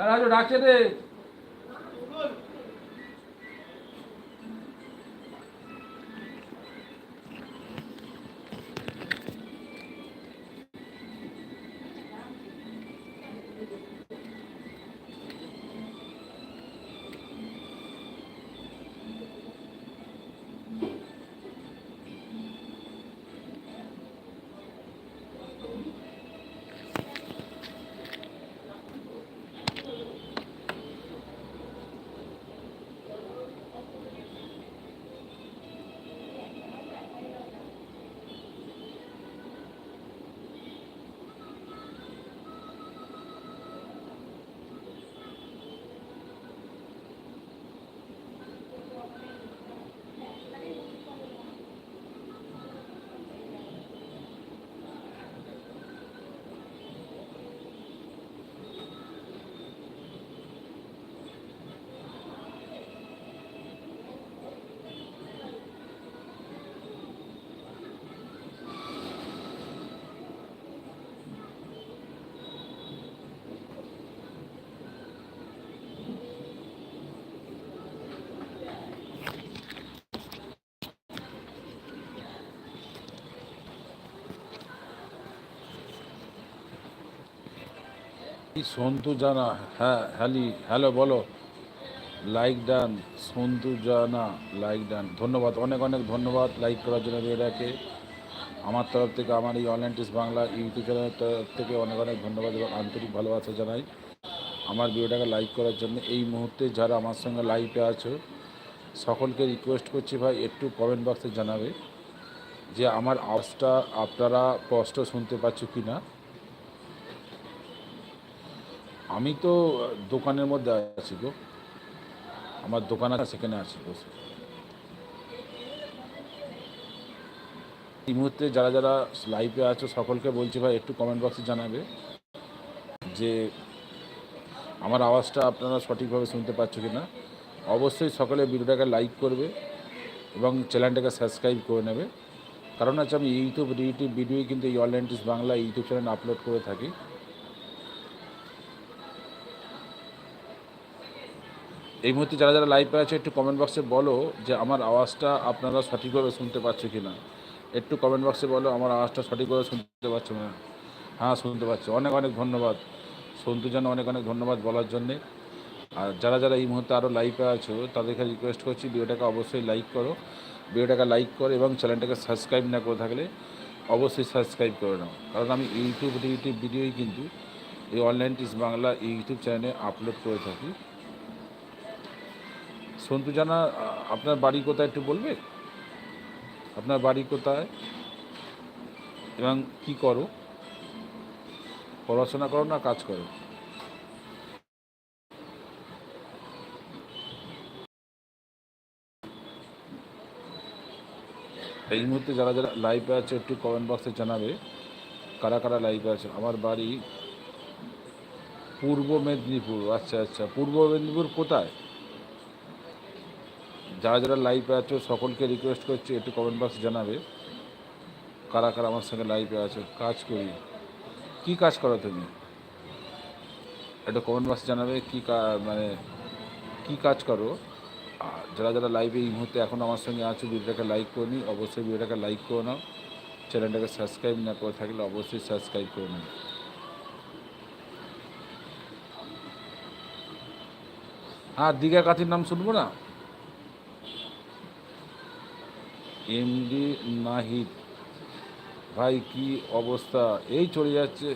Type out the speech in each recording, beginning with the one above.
রাজু ডাকছে রে সন্তু জানা? হ্যাঁ হ্যালি, হ্যালো বলো। Like done, Santu Jana, like done. ধন্যবাদ, অনেক অনেক ধন্যবাদ লাইক করার জন্য ভিডিওটাকে আমার তরফ থেকে, আমার এই অনলাইন বাংলা ইউটিউব চ্যানেলের তরফ থেকে অনেক অনেক ধন্যবাদ এবং আন্তরিক ভালোবাসা জানাই। আমার ভিডিওটাকে লাইক করার জন্য এই মুহূর্তে যারা আমার সঙ্গে লাইভে আছো, সকলকে রিকোয়েস্ট করছি ভাই, একটু কমেন্ট বক্সে জানাবে যে আমার আওয়াজটা আপনারা স্পষ্ট শুনতে পাচ্ছ কি না আমি তো দোকানের মধ্যে আছি গো। আমার দোকান আছে, সেখানে আছি বসে এই মুহূর্তে যারা যারা লাইভে আছো, সকলকে বলছি ভাই, একটু কমেন্ট বক্সে জানাবে যে, আমার আওয়াজটা আপনারা সঠিকভাবে শুনতে পাচ্ছ কি না অবশ্যই সকলে ভিডিওটাকে লাইক করবে এবং চ্যানেলটাকে সাবস্ক্রাইব করে নেবে। কারণ হচ্ছে আমি ইউটিউব রিলেটিভ ভিডিওই কিন্তু এই online টিস Bangla YouTube channel upload করে থাকি। এই মুহূর্তে যারা যারা লাইভে আছে, একটু কমেন্ট বক্সে বলো যে আমার আওয়াজটা আপনারা সঠিকভাবে শুনতে পাচ্ছ কি না একটু কমেন্ট বক্সে বলো আমার আওয়াজটা সঠিকভাবে শুনতে পাচ্ছ না হ্যাঁ শুনতে পাচ্ছ। অনেক অনেক ধন্যবাদ। সন্তু যেন অনেক অনেক ধন্যবাদ বলার জন্যে। আর যারা যারা এই মুহূর্তে আরও লাইভে আছো, তাদেরকে রিকোয়েস্ট করছি ভিডিওটাকে অবশ্যই লাইক করো। ভিডিওটাকে লাইক করো এবং চ্যানেলটাকে সাবস্ক্রাইব না করে থাকলে অবশ্যই সাবস্ক্রাইব করে নাও। কারণ আমি ইউটিউব ইউটিউব ভিডিওই কিন্তু এই অনলাইন টিস বাংলা ইউটিউব চ্যানেলে আপলোড করে থাকি। সন্তু জানা, আপনার বাড়ি কোথায় একটু বলবে? আপনার বাড়ি কোথায়? এবং কি করো? পড়াশোনা করো না কাজ করো? এই মুহূর্তে যারা যারা লাইভে আছে, একটু কমেন্ট বক্সে জানাবে, কারা কারা লাইভে আছে? আমার বাড়ি পূর্ব মেদিনীপুর আচ্ছা আচ্ছা পূর্ব মেদিনীপুর কোথায়? যারা যারা লাইভে আছো, সকলকে রিকোয়েস্ট করছি, একটু কমেন্ট বক্স জানাবে। কারা কারা আমার সঙ্গে লাইভে আছো, কাজ করি। কি কাজ করো তুমি? একটু কমেন্ট বক্সে জানাবে কি মানে কি কাজ করো? আর যারা যারা লাইভে এই মুহূর্তে এখন আমার সঙ্গে আছো, ভিডিওটাকে লাইক করে নিই অবশ্যই ভিডিওটাকে লাইক করে নাও। চ্যানেলটাকে সাবস্ক্রাইব না করে থাকলে অবশ্যই সাবস্ক্রাইব করে নাও। হ্যাঁ দীঘা কাঠির নাম শুনব না? এমডি নাহিদ। ভাই, কি অবস্থা? এই চলে যাচ্ছে।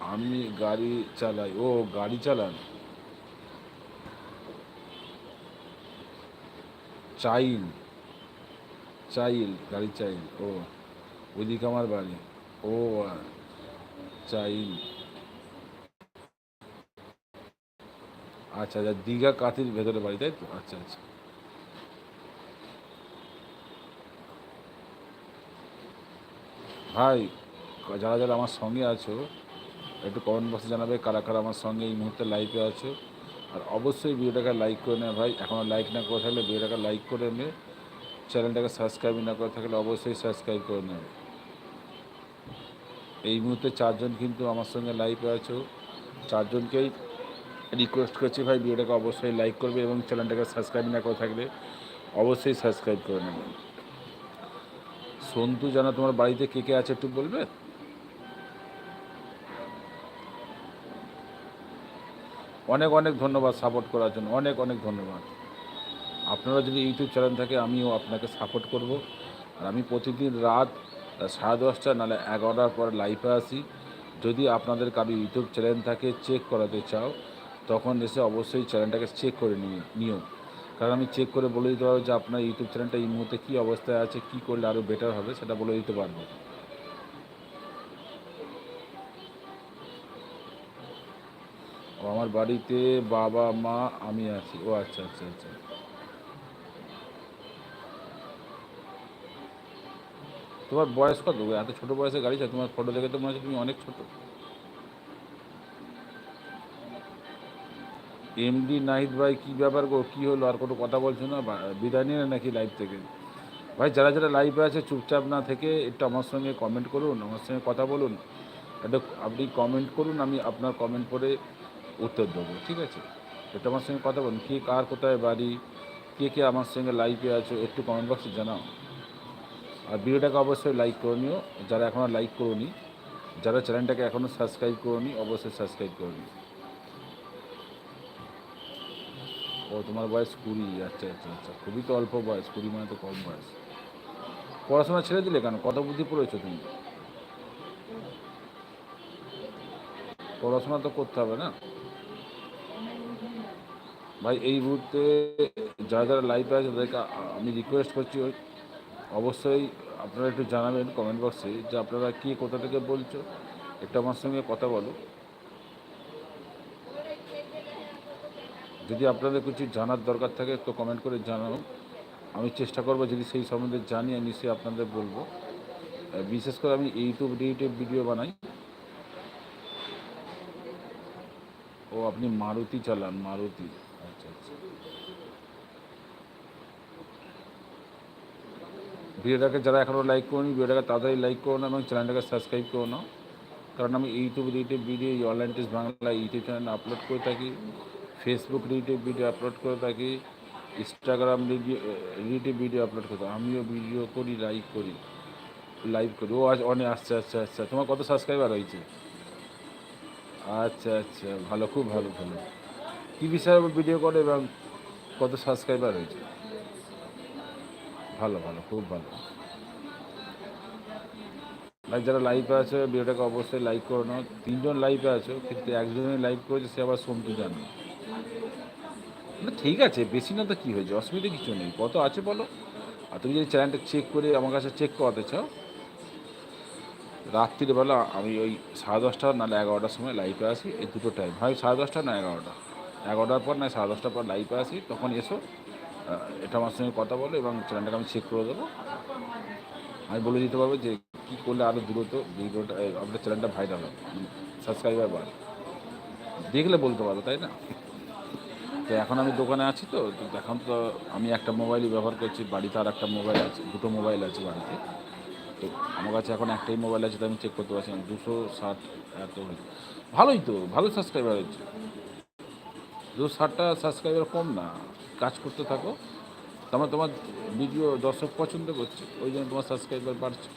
আমি গাড়ি চালাই। ও, গাড়ি চালান? চাইল। চাইল, গাড়ি চাইল। ও, ওইদিকে আমার বাড়ি। ও, চাইল। আচ্ছা আচ্ছা দীঘা কাতির ভেতরে বাড়ি, তাই তো? আচ্ছা আচ্ছা। ভাই যারা যারা আমার সঙ্গে আছো, একটু কমেন্ট বক্সে জানাবে কারা কারা আমার সঙ্গে এই মুহূর্তে লাইভে আছো। আর অবশ্যই ভিডিওটাকে লাইক করে নেবে ভাই। এখনও লাইক না করে থাকলে ভিডিওটাকে লাইক করে নেবে চ্যানেলটাকে সাবস্ক্রাইব না করে থাকলে অবশ্যই সাবস্ক্রাইব করে নেবে এই মুহূর্তে চারজন কিন্তু আমার সঙ্গে লাইভে আছো। চারজনকেই রিকোয়েস্ট করছি ভাই, ভিডিওটাকে অবশ্যই লাইক করবে এবং চ্যানেলটাকে সাবস্ক্রাইব না করে থাকলে অবশ্যই সাবস্ক্রাইব করে নেবে। সন্তু জানা তোমার বাড়িতে কে কে আছে একটু বলবে? অনেক অনেক ধন্যবাদ সাপোর্ট করার জন্য, অনেক অনেক ধন্যবাদ। আপনারা যদি ইউটিউব চ্যানেল থাকে, আমিও আপনাকে সাপোর্ট করব। আর আমি প্রতিদিন রাত সাড়ে দশটা নাহলে এগারোটার পর লাইভে আসি। যদি আপনাদের কারও ইউটিউব চ্যানেল থাকে চেক করাতে চাও, তখন এসে অবশ্যই চ্যানেলটাকে চেক করে নিয়ে, নিও। কারণ আমি চেক করে বলে দিতে পারব যে আপনার ইউটিউব চ্যানেলটা এই মুহূর্তে কী অবস্থায় আছে, কী করলে আরও বেটার হবে সেটা বলে দিতে পারব। আমার বাড়িতে বাবা, মা, আমি আছি। ও আচ্ছা আচ্ছা আচ্ছা। তোমার বয়স কত? এত ছোট বয়সে গাড়ি চালাও তোমার ফটো দেখে তো মনে হচ্ছে তুমি অনেক ছোট। এমডি নাহিদ ভাই কী ব্যাপার গো? কী হলো? আর কোনো কথা বলছো না? বিদায় নিয়ে নাকি লাইভ থেকে? ভাই, যারা যারা লাইভে আছে, চুপচাপ না থেকে একটু আমার সঙ্গে কমেন্ট করুন, আমার সঙ্গে কথা বলুন। একটু আপনি কমেন্ট করুন, আমি আপনার কমেন্ট করে উত্তর দেবো, ঠিক আছে? একটু আমার সঙ্গে কথা বলুন। কে কার কোথায় বাড়ি? কে কে আমার সঙ্গে লাইভে আছো? একটু কমেন্ট বক্সে জানাও। আর ভিডিওটাকে অবশ্যই লাইক করে নিও। যারা এখনও লাইক করোনি, যারা চ্যানেলটাকে এখনও সাবস্ক্রাইব করোনি, অবশ্যই সাবস্ক্রাইব করে ও তোমার বয়স কুড়ি আচ্ছা আচ্ছা আচ্ছা। খুবই তো অল্প বয়স, কুড়ি মানে তো কম বয়স। পড়াশোনা ছেড়ে দিলে কেন? কত বুদ্ধি পড়েছো তুমি? পড়াশোনা তো করতে হবে না? ভাই, এই মুহূর্তে যারা যারা লাইভে আছে, তাদেরকে আমি রিকোয়েস্ট করছি অবশ্যই আপনারা একটু জানাবেন কমেন্ট বক্সে যে আপনারা কে কোথা থেকে বলছো, একটু আমার সঙ্গে কথা বলো। যদি আপনাদের কিছু জানার দরকার থাকে তো কমেন্ট করে জানাও আমি চেষ্টা করব যদি সেই সম্বন্ধে জানি, আমি নিশ্চয়ই আপনাদের বলব। বিশেষ করে আমি ইউটিউব ইউটিউব ভিডিও বানাই। ও, আপনি মারুতি চালান, মারুতি। আচ্ছা আচ্ছা। ভিডিওটাকে যারা এখনও লাইক করুন, ভিডিওটাকে তাড়াতাড়ি লাইক করুন এবং চ্যানেলটাকে সাবস্ক্রাইব করো না। কারণ আমি YouTube YouTube video online test Bangla YouTube channel upload করে থাকি। ফেসবুক ইউটিউব ভিডিও আপলোড করে থাকি ইনস্টাগ্রাম ইউটিউব ভিডিও আপলোড করে থাকি। আমিও ভিডিও করি লাইক করি লাইভ করি। ও আজ অনেক আচ্ছা আচ্ছা আচ্ছা। তোমার কত সাবস্ক্রাইবার হয়েছে? আচ্ছা আচ্ছা ভালো, খুব ভালো ভালো। কী বিষয়ে ভিডিও করে এবং কত সাবস্ক্রাইবার হয়েছে? ভালো ভালো, খুব ভালো। ভাই যারা লাইভে আছে ভিডিওটাকে অবশ্যই লাইক করে নাও তিনজন লাইভে আছো, কিন্তু একজনই লাইভ করেছে, সে আবার সন্তু জানে। ঠিক আছে, বেশি না তো কী হয়েছে? অসুবিধা কিছু নেই। কত আছে বলো? আর তুমি যদি চ্যানেলটা চেক করে আমার কাছে চেক করাতে চাও, রাত্রিবেলা আমি ওই সাড়ে দশটা নাহলে এগারোটার সময় লাইভে আসি, এই দুটো টাইম হয় সাড়ে দশটা না এগারোটা? এগারোটার পর না সাড়ে দশটার পর লাইভে আসি, তখন এসো। এটা আমার সঙ্গে কথা বলো এবং চ্যানেলটাকে আমি চেক করে দেবো। আমি বলে দিতে পারব যে কী করলে আরও দ্রুত ভিডিওটা আপনার চ্যানেলটা ভাইরাল হবে। সাবস্ক্রাইবার বাড়ে। দেখলে বলতে পারো তাই না? তো এখন আমি দোকানে আছি তো এখন তো আমি একটা মোবাইলই ব্যবহার করছি, বাড়িতে আর একটা মোবাইল আছে, দুটো মোবাইল আছে বাড়িতে। তো আমার কাছে এখন একটাই মোবাইল আছে তো আমি চেক করতে পারছি না, দুশো ষাট এত ভালোই তো, ভালো সাবস্ক্রাইবার হচ্ছে দুশো ষাটটা সাবস্ক্রাইবার কম না, কাজ করতে থাকো। তোমার তোমার ভিডিও দর্শক পছন্দ করছে, ওই জন্য তোমার সাবস্ক্রাইবার বাড়ছে।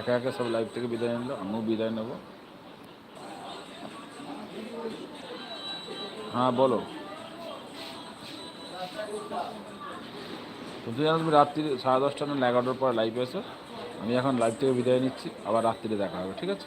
একা একা সব লাইফ থেকে বিদায় নিল, আমিও বিদায় নেব। হ্যাঁ বলো। তুমি জানো তুমি রাত্রি সাড়ে দশটা না এগারোটার পর লাইভ এসো? আমি এখন লাইভ থেকে বিদায় নিচ্ছি, আবার রাত্রিরে দেখা হবে, ঠিক আছে?